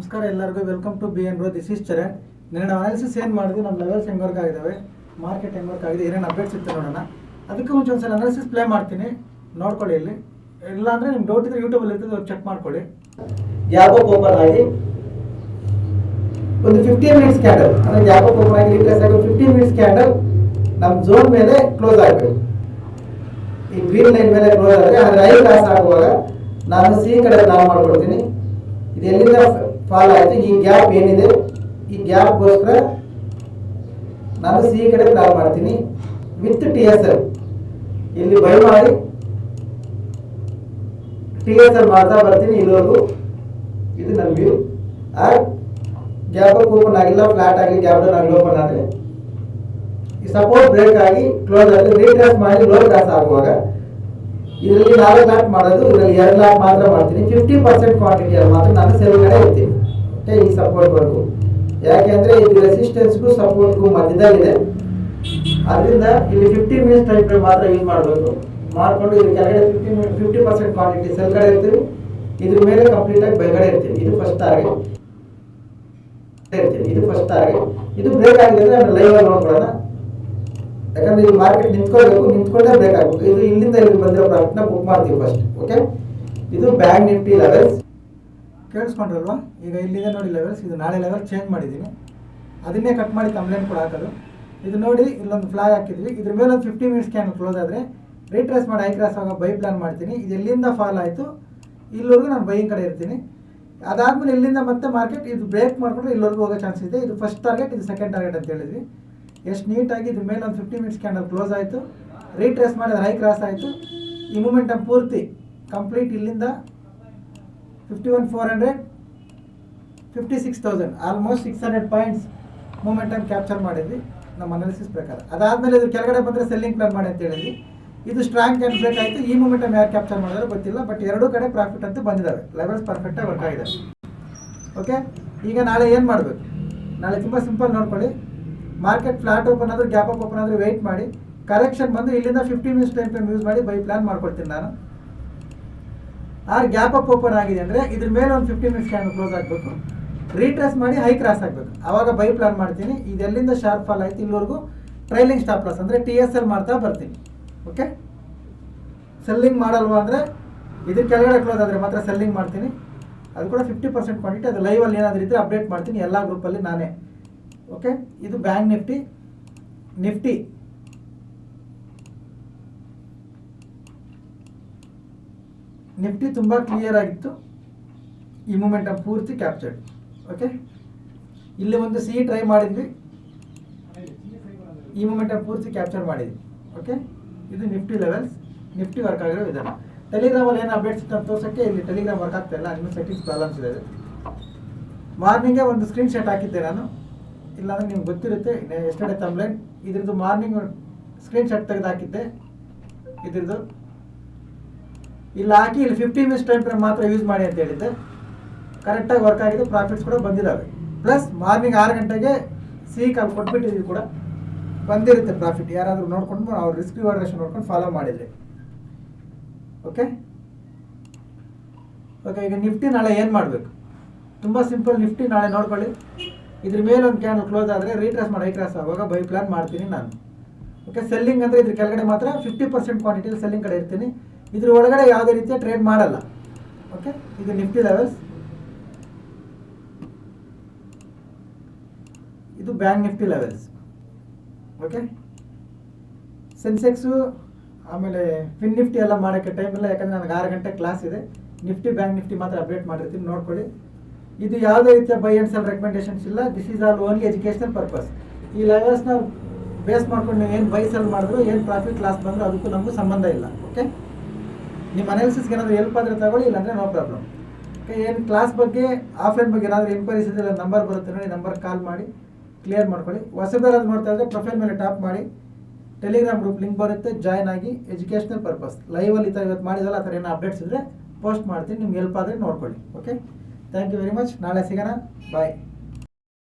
ನಮಸ್ಕಾರ ಎಲ್ಲರಿಗೂ. Welcome to B N rho this is Charan ನಿನ್ನೆ ಅನಾಲಿಸಿಸ್ ಏನು ಮಾಡಿದ್ವಿ? ನಮ್ಮ ಲೆವೆಲ್ಸ್ ಹೆಂಗೆ ವರ್ಕ್ ಆಗಿದ್ದಾವೆ ಮಾರ್ಕೆಟ್ ಹೆಂಗೆ ವರ್ಕ್ ಆಗಿದೆ? ಏನೇನು ಅಪ್ಡೇಟ್ಸ್ ಇತ್ತು ನೋಡೋಣ. ಅದಕ್ಕೆ ಮುಂಚೆ ಒಂದ್ಸಲ ಅನಾಲಿಸಿಸ್ ಪ್ಲೇ ಮಾಡ್ತೀನಿ. ನೋಡ್ಕೊಳ್ಳಿ ಇಲ್ಲಿ. ಇಲ್ಲ ಅಂದರೆ ನಿಮ್ಗೆ ಡೌಟ್ ಇದ್ರೆ ಯೂಟ್ಯೂಬಲ್ಲಿ ಇರ್ತದೆ ಚೆಕ್ ಮಾಡ್ಕೊಳ್ಳಿ. ಯಾವಾಗ ಓಪನ್ ಆಗಿ ಒಂದು ಫಿಫ್ಟೀನ್ ಮಿನಿಟ್ಸ್ ಕ್ಯಾಂಡಲ್ ಅಂದರೆ ಯಾವಾಗ ಓಪನ್ ಆಗಿ ಇಂಟ್ರೆಸ್ಟ್ ಆಗಿ ಫಿಫ್ಟೀನ್ ಮಿನಿಟ್ಸ್ ಕ್ಯಾಂಡಲ್ ನಮ್ಮ ಝೋನ್ ಮೇಲೆ ಕ್ಲೋಸ್ ಆಗಬೇಕು ಈ ಗ್ರೀನ್ ಲೈನ್ ಮೇಲೆ ಕ್ಲೋಸ್ ಆದರೆ ಅದರ ಐ ಕ್ರಾಸ್ ಆಗುವಾಗ ನಾನು ಸಿ ಕಡೆ ನಾನು ಇದು ಎಲ್ಲಿಂದ ಫಾಲ್ ಆಯ್ತು ಈ ಗ್ಯಾಪ್ ಏನಿದೆ? ಈ ಗ್ಯಾಪ್ಗೋಸ್ಕರ ನಾನು ಸಿ ಕಡೆ ಪ್ಲಾನ್ ಮಾಡ್ತೀನಿ. ವಿತ್ ಟಿ ಎಸ್ ಎಲ್ ಇಲ್ಲಿ ಬೈ ಮಾಡಿ. ಟಿ ಎಸ್ ಎಲ್ ಮಾಡ್ತಾ ಬರ್ತೀನಿ ಇಲ್ಲಿವರೆಗೂ. ಇದು ನನ್ನ ವ್ಯೂ ಆ ಗ್ಯಾಪ್ ಓಪನ್ ಆಗಿಲ್ಲ ಫ್ಲಾಟ್ ಆಗಿ ಗ್ಯಾಪ್ ಡೌನ್ ಆಗಿ ಓಪನ್ ಆದರೆ. ಈ ಸಪೋರ್ಟ್ ಬ್ರೇಕ್ ಆಗಿ ಕ್ಲೋಸ್ ಆಗಿ ರೀಟ್ರಾಸ್ ಮಾಡಿ ಲೋ ಕ್ರಾಸ್ ಆಗುವಾಗ ಇದರಲ್ಲಿ ನಾಲ್ಕು ಲ್ಯಾಕ್ ಮಾಡೋದು, ಇದರಲ್ಲಿ ಎರಡು ಲ್ಯಾಕ್ ಮಾತ್ರ ಮಾಡ್ತೀನಿ. ಫಿಫ್ಟಿ ಪರ್ಸೆಂಟ್ ಕ್ವಾಂಟಿಟಿಯಲ್ಲಿ ಮಾತ್ರ ನಾನು ಸೆಲ್ ಕಡೆ ಇರ್ತೀನಿ. ಓಕೆ ಈ ಸಪೋರ್ಟ್ ವರ್ಗು ಯಾಕೆಂದ್ರೆ ಇದು ರೆಸಿಸ್ಟೆನ್ಸ್ಗೂ ಸಪೋರ್ಟ್ಗೂ ಮಧ್ಯದಲ್ಲಿದೆ. ಅದರಿಂದ ಇಲ್ಲಿ ಫಿಫ್ಟಿ ಮಿನಿಟ್ಸ್ ಟೈಮ್ ಫ್ರೇಮ್ ಮಾತ್ರ ಯೂಸ್ ಮಾಡಬೇಕು ಮಾಡಿಕೊಂಡು ಇದ್ರ ಕೆಳಗಡೆ fifty fifty percent quantity sell ಕಡೆ ಇರ್ತೀವಿ. ಇದ್ರ ಮೇಲೆ ಕಂಪ್ಲೀಟ್ ಆಗಿ ಬೆಳಗಡೆ ಇರ್ತೀವಿ. ಇದು ಫಸ್ಟ್ ಟಾರ್ಗೆಟ್ ಇರ್ತೀವಿ. ಇದು ಫಸ್ಟ್ ಟಾರ್ಗೆಟ್ ಇದು ಬ್ರೇಕ್ ಆಗಿದೆ ಅಂದ್ರೆ ಲೈವ್ ಅಲ್ಲಿ ನೋಡ್ಕೊಳ್ಳೋಣ. ಯಾಕಂದ್ರೆ ಇದು ಮಾರ್ಕೆಟ್ ನಿಂತ್ಕೋಬೇಕು ನಿಂತ್ಕೊಂಡೇ ಬ್ರೇಕ್ ಆಗಬೇಕು. ಇದು ಇಲ್ಲಿಂದ ಇಲ್ಲಿ ಬಂದಿರೋ ಪ್ರಾಫಿಟ್ನ ಬುಕ್ ಮಾಡ್ತೀವಿ ಫಸ್ಟ್ ಓಕೆ ಇದು ಬ್ಯಾಂಕ್ ನಿಫ್ಟಿ ಲೆವೆಲ್ಸ್ ಕೇಳಿಸ್ಕೊಂಡ್ರಲ್ವಾ? ಈಗ ಇಲ್ಲಿದೆ ನೋಡಿ ಲೆವೆಲ್ಸ್ ಇದು ನಾಳೆ ಲೆವೆಲ್ ಚೇಂಜ್ ಮಾಡಿದ್ದೀನಿ ಅದನ್ನೇ ಕಟ್ ಮಾಡಿ ಕಂಪ್ಲೇಂಟ್ ಕೂಡ ಹಾಕೋದು. ಇದು ನೋಡಿ ಇಲ್ಲೊಂದು ಫ್ಲಾಗ್ ಹಾಕಿದ್ವಿ. ಇದ್ರ ಮೇಲೆ ಒಂದು ಫಿಫ್ಟಿ ಮಿನಿಟ್ಸ್ ಕ್ಯಾನ್ ಕ್ಲೋಸ್ ಆದರೆ ರೀಟ್ರೇಸ್ ಮಾಡಿ ಐ ಕ್ರಾಸ್ ಆಗ ಬೈ ಪ್ಲಾನ್ ಮಾಡ್ತೀನಿ. ಇದು ಎಲ್ಲಿಂದ ಫಾಲ್ ಆಯಿತು? ಇಲ್ಲಿವರೆಗೂ ನಾನು ಬೈಯಿಂಗ್ ಕಡೆ ಇರ್ತೀನಿ. ಅದಾದಮೇಲೆ ಇಲ್ಲಿಂದ ಮತ್ತೆ ಮಾರ್ಕೆಟ್ ಇದು ಬ್ರೇಕ್ ಮಾಡಿಕೊಂಡ್ರೆ ಇಲ್ಲಿವರೆಗೂ ಹೋಗೋ ಚಾನ್ಸ್ ಇದೆ. ಇದು ಫಸ್ಟ್ ಟಾರ್ಗೆಟ್ ಇದು ಸೆಕೆಂಡ್ ಟಾರ್ಗೆಟ್ ಅಂತ ಹೇಳಿದ್ವಿ. ಎಷ್ಟು ನೀಟಾಗಿ ಇದ್ರ ಮೇಲೆ ಒಂದು ಫಿಫ್ಟಿ ಮಿನಿಟ್ಸ್ ಕ್ಯಾಂಡಲ್ ಕ್ಲೋಸ್ ಆಯಿತು. ರೀಟ್ರೇಸ್ ಮಾಡಿದ್ರೆ ಹೈ ಕ್ರಾಸ್ ಆಯಿತು. ಈ ಮೂಮೆಂಟಮ್ ಪೂರ್ತಿ ಕಂಪ್ಲೀಟ್ ಇಲ್ಲಿಂದ fifty one four hundred fifty six thousand almost six hundred points momentum capture ಮಾಡಿದ್ವಿ, ನಮ್ಮ ಅನಾಲಿಸಿಸ್ ಪ್ರಕಾರ. ಅದಾದಮೇಲೆ ಇದು ಕೆಳಗಡೆ ಬಂದರೆ ಸೆಲ್ಲಿಂಗ್ ಪ್ಲಾನ್ ಮಾಡಿ ಅಂತ ಹೇಳಿದ್ವಿ. ಇದು ಸ್ಟ್ರಾಂಗ್ ಕ್ಯಾಂಡ್ ಬ್ರೇಕ್ ಆಯಿತು, ಈ ಮೂಮೆಂಟಮ್ ಯಾರು ಕ್ಯಾಪ್ಚರ್ ಮಾಡಿದ್ರೆ ಗೊತ್ತಿಲ್ಲ ಬಟ್ ಎರಡೂ ಕಡೆ ಪ್ರಾಫಿಟ್ ಅಂತೂ ಬಂದಿದ್ದಾವೆ ಲೆವೆಲ್ಸ್ ಪರ್ಫೆಕ್ಟಾಗಿ ವರ್ಕ್ ಆಗಿದೆ. ಓಕೆ ಈಗ ನಾಳೆ ಏನು ಮಾಡಬೇಕು? ನಾಳೆ ತುಂಬ ಸಿಂಪಲ್ ನೋಡ್ಕೊಳ್ಳಿ. ಮಾರ್ಕೆಟ್ ಫ್ಲಾಟ್ ಓಪನ್ ಆದರೂ ಗ್ಯಾಪ್ ಅಪ್ ಓಪನ್ ಆದರೂ ವೆಯ್ಟ್ ಮಾಡಿ. ಕರೆಕ್ಷನ್ ಬಂದು ಇಲ್ಲಿಂದ fifty minutes time frame use ಮಾಡಿ ಬೈ ಪ್ಲಾನ್ ಮಾಡ್ಕೊಳ್ತೀನಿ ನಾನು. ಆರ್ ಗ್ಯಾಪ್ ಅಪ್ ಓಪನ್ ಆಗಿದೆ ಅಂದರೆ ಇದ್ರ ಮೇಲೆ ಒಂದು ಫಿಫ್ಟಿ ಮಿನಿಟ್ಸ್ ಕ್ಯಾನ್ ಕ್ಲೋಸ್ ಆಗಬೇಕು. ರೀಟ್ರೆಸ್ ಮಾಡಿ ಹೈ ಕ್ರಾಸ್ ಆಗಬೇಕು. ಆವಾಗ ಬೈ ಪ್ಲಾನ್ ಮಾಡ್ತೀನಿ. ಇದೆಲ್ಲಿಂದ ಶಾರ್ಪ್ ಫಾಲ್ ಆಯ್ತು ಇಲ್ಲಿವರೆಗೂ ಟ್ರೈಲಿಂಗ್ ಸ್ಟಾಪ್ ಲಾಸ್ ಅಂದರೆ ಟಿ ಎಸ್ ಎಲ್ ಮಾಡ್ತಾ ಬರ್ತೀನಿ. ಓಕೆ ಸೆಲ್ಲಿಂಗ್ ಮಾಡಲ್ವಾ ಅಂದರೆ ಇದ್ರ ಕೆಳಗಡೆ ಕ್ಲೋಸ್ ಆದರೆ ಮಾತ್ರ ಸೆಲ್ಲಿಂಗ್ ಮಾಡ್ತೀನಿ. ಅದು ಕೂಡ ಫಿಫ್ಟಿ ಪರ್ಸೆಂಟ್ ಕ್ವಾಂಟಿಟಿ ಅದು ಲೈವಲ್ಲಿ ಏನಾದರೂ ಇದ್ದರೆ ಅಪ್ಡೇಟ್ ಮಾಡ್ತೀನಿ. ಎಲ್ಲ ಗ್ರೂಪಲ್ಲಿ ನಾನೇ. ಓಕೆ ಇದು ಬ್ಯಾಂಕ್ ನಿಫ್ಟಿ ನಿಫ್ಟಿ ನಿಫ್ಟಿ ತುಂಬ ಕ್ಲಿಯರ್ ಆಗಿತ್ತು. ಈ ಮೂಮೆಂಟಮ್ ಪೂರ್ತಿ ಕ್ಯಾಪ್ಚರ್ಡ್ ಓಕೆ ಇಲ್ಲಿ ಒಂದು ಸಿ ಟ್ರೈ ಮಾಡಿದ್ವಿ. ಈ ಮೂಮೆಂಟಮ್ ಪೂರ್ತಿ ಕ್ಯಾಪ್ಚರ್ ಮಾಡಿದ್ವಿ. ಓಕೆ ಇದು ನಿಫ್ಟಿ ಲೆವೆಲ್ಸ್ ನಿಫ್ಟಿ ವರ್ಕ್ ಆಗಿರೋ ವಿಧಾನ. ಟೆಲಿಗ್ರಾಮಲ್ಲಿ ಏನು ಅಪ್ಡೇಟ್ಸ್ ಅಂತ ತೋರ್ಸೋಕ್ಕೆ ಇಲ್ಲಿ ಟೆಲಿಗ್ರಾಮ್ ವರ್ಕ್ ಆಗ್ತಾ ಇಲ್ಲ. ನಿಮ್ಮ ಸೆಟ್ಟಿಂಗ್ಸ್ ಪ್ರಾಬ್ಲಮ್ಸ್ ಇದೆ. ಮಾರ್ನಿಂಗೇ ಒಂದು ಸ್ಕ್ರೀನ್ ಶಾಟ್ ಹಾಕಿದ್ದೆ ನಾನು. ಇಲ್ಲಾಂದ್ರೆ ನಿಮ್ಗೆ ಗೊತ್ತಿರುತ್ತೆ. ಎಸ್ಟರ್ಡೇ ತಮ್ಲೈನ್ ಇದ್ರದ್ದು ಮಾರ್ನಿಂಗ್ ಸ್ಕ್ರೀನ್ ಶಾಟ್ ತೆಗೆದು ಹಾಕಿದ್ದೆ. ಇದ್ರದ್ದು. ಇಲ್ಲಿ, ಹಾಕಿ ಇಲ್ಲಿ ಫಿಫ್ಟಿ ಮಿನಿಟ್ಸ್ ಟೈಮ್ ಫ್ರೇಮ್ ಮಾತ್ರ ಯೂಸ್ ಮಾಡಿ ಅಂತ ಹೇಳಿದ್ದೆ. ಕರೆಕ್ಟಾಗಿ ವರ್ಕ್ ಆಗಿದೆ ಪ್ರಾಫಿಟ್ಸ್ ಕೂಡ ಬಂದಿದ್ದಾವೆ ಪ್ಲಸ್ ಮಾರ್ನಿಂಗ್ ಆರು ಗಂಟೆಗೆ ಸೀಕ್ ಆಗಿ ಕೊಟ್ಬಿಟ್ಟಿದ್ವಿ ಕೂಡ. ಬಂದಿರುತ್ತೆ ಪ್ರಾಫಿಟ್ ಯಾರಾದರೂ ನೋಡ್ಕೊಂಡು ಅವ್ರು ರಿಸ್ಕ್ ರಿವಾರ್ಡೇಷನ್ ನೋಡ್ಕೊಂಡು ಫಾಲೋ ಮಾಡಿದ್ರಿ. ಓಕೆ ಓಕೆ ಈಗ ನಿಫ್ಟಿ ನಾಳೆ ಏನು ಮಾಡಬೇಕು? ತುಂಬ ಸಿಂಪಲ್ ನಿಫ್ಟಿ ನಾಳೆ ನೋಡ್ಕೊಳ್ಳಿ. ಇದ್ರ ಮೇಲೆ ಒಂದು ಕ್ಯಾನ್ ಕ್ಲೋಸ್ ಆದರೆ ರೀಟ್ರಾಸ್ ಮಾಡಿ ಕ್ರಾಸ್ ಆಗುವಾಗ ಬೈ ಪ್ಲಾನ್ ಮಾಡ್ತೀನಿ ನಾನು. ಓಕೆ ಸೆಲ್ಲಿಂಗ್ ಅಂದರೆ ಇದ್ರ ಕೆಳಗಡೆ ಮಾತ್ರ ಫಿಫ್ಟಿ ಪರ್ಸೆಂಟ್ ಕ್ವಾಂಟಿಟಿಲಿ ಸೆಲ್ಲಿಂಗ್ ಕಡೆ ಇರ್ತೀನಿ. ಇದ್ರ ಒಳಗಡೆ ಯಾವುದೇ ರೀತಿಯ ಟ್ರೇಡ್ ಮಾಡಲ್ಲ. ಓಕೆ ಇದು ನಿಫ್ಟಿ ಲೆವೆಲ್ಸ್ ಇದು bank Nifty levels okay Sensex ಆಮೇಲೆ ಫಿನ್ ನಿಫ್ಟಿ ಎಲ್ಲ ಮಾಡೋಕ್ಕೆ ಟೈಮ್ ಇಲ್ಲ, ಯಾಕಂದರೆ ನನಗೆ ಆರು ಗಂಟೆ ಕ್ಲಾಸ್ ಇದೆ. ನಿಫ್ಟಿ ಬ್ಯಾಂಕ್ ನಿಫ್ಟಿ ಮಾತ್ರ ಅಪ್ಡೇಟ್ ಮಾಡಿರ್ತೀನಿ, ನೋಡ್ಕೊಳ್ಳಿ. ಇದು ಯಾವುದೇ ರೀತಿಯ ಬೈ ಆ್ಯಂಡ್ ಸೆಲ್ ರೆಕಮೆಂಡೇಶನ್ಸ್ ಇಲ್ಲ. This is all only educational purpose ಈ ಲೆವೆಲ್ಸ್ನ ಬೇಸ್ ಮಾಡ್ಕೊಂಡು ನೀವು ಏನು ಬೈ ಸೆಲ್ ಮಾಡಿದ್ರು, ಏನು ಪ್ರಾಫಿಟ್ ಲಾಸ್ ಬಂದರೂ, ಅದಕ್ಕೂ ನಮಗೂ ಸಂಬಂಧ ಇಲ್ಲ. ಓಕೆ ನಿಮ್ಮ ಅನಾಲಿಸಿಸ್ಗೆ ಏನಾದರೂ ಹೆಲ್ಪ್ ಆದರೆ ತಗೊಳ್ಳಿ, ಇಲ್ಲಾಂದರೆ ನೋ ಪ್ರಾಬ್ಲಮ್ ಏನು ಕ್ಲಾಸ್ ಬಗ್ಗೆ ಆಫ್ಲೈನ್ ಬಗ್ಗೆ ಏನಾದರೂ ಎಂಕ್ವೈರೀಸ್ ಇದ್ದರೆ ನಂಬರ್ ಬರುತ್ತೆ ನೋಡಿ ನಂಬರ್ ಕಾಲ್ ಮಾಡಿ ಕ್ಲಿಯರ್ ಮಾಡ್ಕೊಳ್ಳಿ. ಅದು ಮಾಡ್ತಾ ಇದ್ದರೆ ಪ್ರೊಫೈಲ್ ಮೇಲೆ ಟ್ಯಾಪ್ ಮಾಡಿ ಟೆಲಿಗ್ರಾಮ್ ಗ್ರೂಪ್ ಲಿಂಕ್ ಬರುತ್ತೆ ಜಾಯ್ನ್ ಆಗಿ ಎಜುಕೇಷನಲ್ ಪರ್ಪಸ್ ಲೈವಲ್ಲಿ ಈ ಥರ ಇವತ್ತು ಮಾಡಿದಲ್ಲ ಆ ಥರ ಏನೋ ಅಪ್ಡೇಟ್ಸ್ ಇದ್ದರೆ ಪೋಸ್ಟ್ ಮಾಡ್ತೀನಿ, ನಿಮ್ಗೆ ಹೆಲ್ಪ್ ಆದರೆ ನೋಡ್ಕೊಳ್ಳಿ. Okay thank you very much ನಾಳೆ ಸಿಗೋಣ. ಬಾಯ್